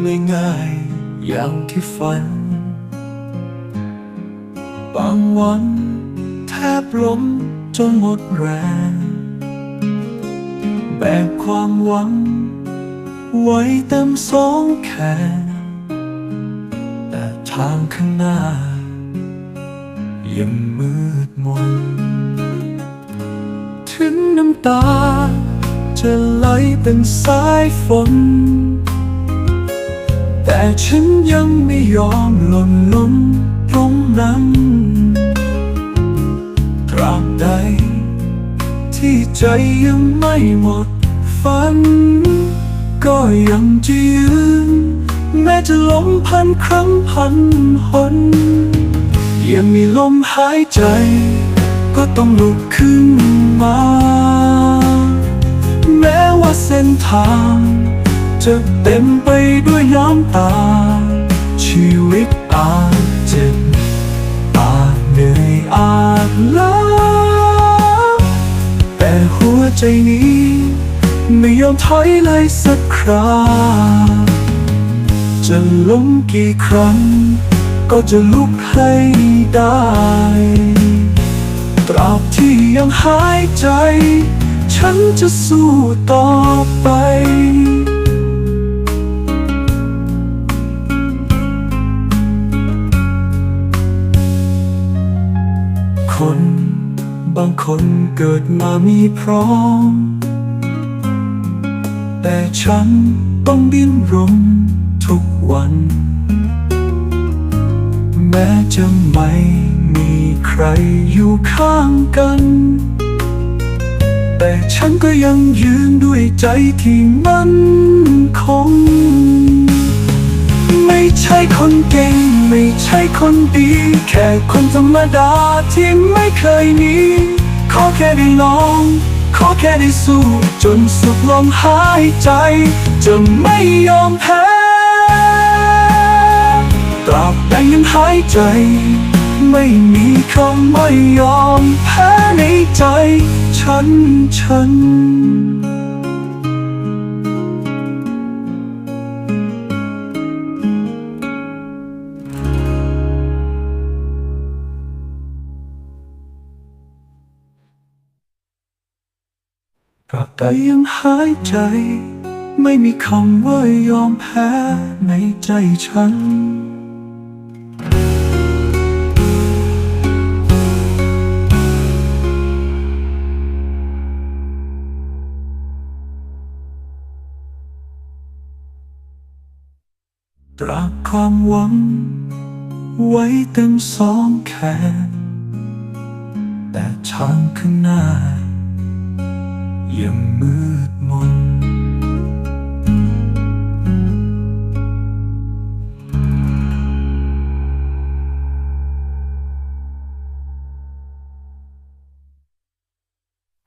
ไม่ไงอย่างที่ฝัน บางวันแทบล้มจนหมดแรง แบกความหวัง ไว้เต็มสองแขน แต่ทางข้างหน้า ยังมืดมน ถึงน้ำตา จะไหลเป็นสายฝน แต่ฉันยังไม่ยอมหล่นลงตรงนั้น ตราบใด ที่ใจยังไม่หมดฝัน ก็ยังจะยืน แม้จะล้มพันครั้งพันหนยังมีลมหายใจ ก็ต้องลุกขึ้นมา แม้ว่าเส้นทาง จะเต็มไป้ำตา ชีวิตอาจเจ็บอาจเหนื่อยอาจล้าแต่หัวใจนี้ ไม่ยอมถอยเลยสักคราจะล้มกี่ครั้ง ก็จะลุกให้ได้ ตราบที่ยังหายใจ ฉันจะสู้ต่อไป คน บางคนเกิดมามีพร้อม แต่ฉันต้องดิ้นรนทุกวัน แม้จะไม่มีใครอยู่ข้างกัน แต่ฉันก็ยังยืนด้วยใจที่มั่นคง ไม่ใช่คนเก่ง ไม่ใช่คนดี แค่คนธรรมดาที่ไม่เคยหนีขอแค่ได้ลอง ขอแค่ได้สู้ จนสุดลมหายใจ จะไม่ยอมแพ้ตราบใดยังหายใจ ไม่มีคำไม่ยอมแพ้ในใจ ฉันฉัน ราบใดยังหายใจ ไม่มีคำว่ายอมแพ้ในใจฉันตราบความหวัง ไว้เต็มสองแขนแต่ทางข้างหน้า ยังมืดมน